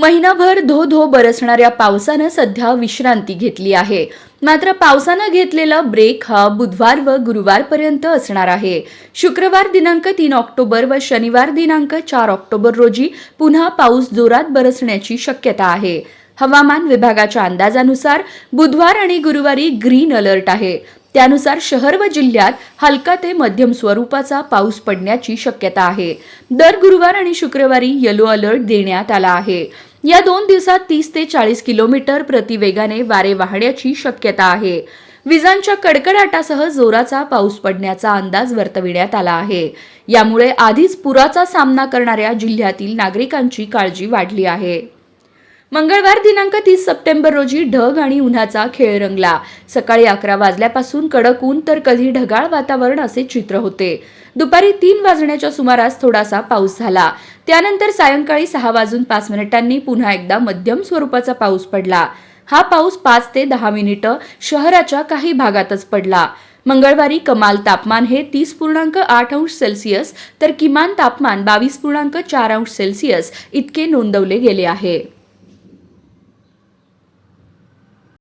महिनाभर धो धो बरसणाऱ्या पावसानं सध्या विश्रांती घेतली आहे. मात्र पावसानं घेतलेला ब्रेक हा बुधवार व गुरुवारपर्यंत असणार आहे. शुक्रवार दिनांक तीन ऑक्टोबर व शनिवार दिनांक चार ऑक्टोबर रोजी पुन्हा पाऊस जोरात बरसण्याची शक्यता आहे. हवामान विभागाच्या अंदाजानुसार बुधवार आणि गुरुवारी ग्रीन अलर्ट आहे. त्यानुसार शहर व जिल्ह्यात हलका ते मध्यम स्वरूपाचा पाऊस पडण्याची शक्यता आहे. दर गुरुवार आणि शुक्रवारी येलो अलर्ट देण्यात आला आहे. या दोन दिवसात तीस ते चाळीस किलोमीटर प्रतिवेगाने वारे वाहण्याची शक्यता आहे. विजांच्या कडकडाटासह जोराचा पाऊस पडण्याचा अंदाज वर्तविण्यात आला आहे. यामुळे आधीच पुराचा सामना करणाऱ्या जिल्ह्यातील नागरिकांची काळजी वाढली आहे. मंगळवार दिनांक तीस सप्टेंबर रोजी ढग आणि उन्हाचा खेळ रंगला. सकाळी अकरा वाजल्यापासून कडक ऊन तर कधी ढगाळ वातावरण असे चित्र होते. दुपारी तीन वाजण्याच्या सुमारास थोडासा पाऊस झाला. त्यानंतर सायंकाळी सहा वाजून पाच मिनिटांनी पुन्हा एकदा मध्यम स्वरूपाचा पाऊस पडला. हा पाऊस पाच ते दहा मिनिटं शहराच्या काही भागातच पडला. मंगळवारी कमाल तापमान हे तीस पूर्णांक आठ अंश सेल्सिअस तर किमान तापमान बावीस पूर्णांक चार अंश सेल्सिअस इतके नोंदवले गेले आहे.